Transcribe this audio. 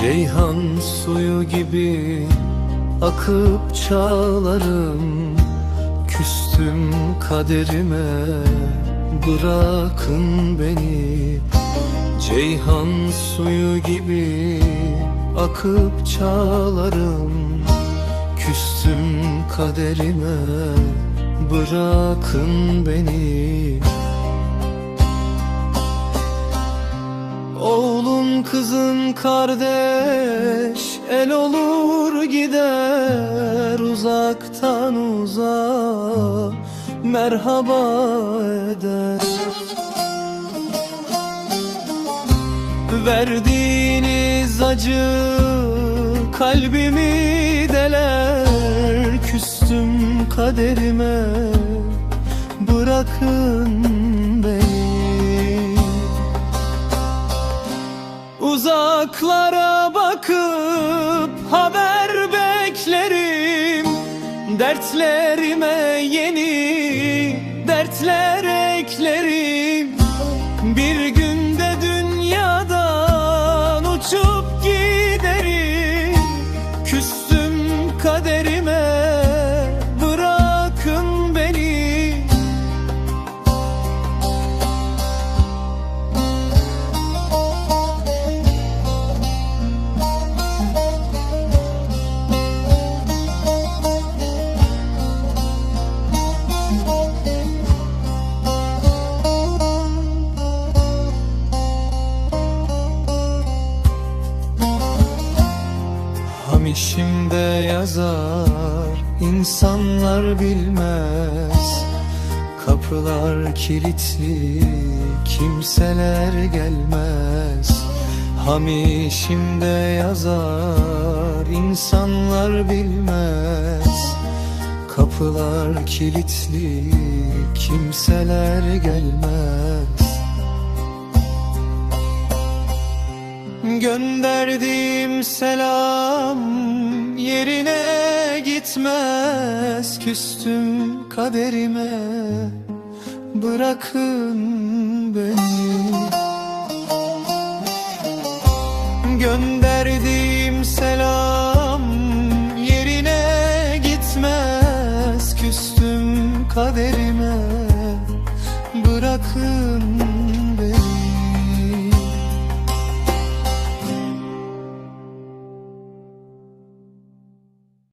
Ceyhan suyu gibi akıp çağlarım Küstüm kaderime bırakın beni. Ceyhan suyu gibi akıp çağlarım Küstüm kaderime bırakın beni Kızın kardeş el olur gider uzaktan uzağa merhaba eder. Verdiğiniz acı kalbimi deler Küstüm kaderime bırakın beni Uzaklara bakıp haber beklerim. Dertlerime yeni dertler eklerim. Bir Hamişimde yazar insanlar bilmez. Kapılar kilitli kimseler gelmez. Hamişimde yazar insanlar bilmez. Kapılar kilitli kimseler gelmez Gönderdiğim selam yerine gitmez. Küstüm kaderime bırakın beni. Gönderdiğim selam yerine gitmez. Küstüm kaderime bırakın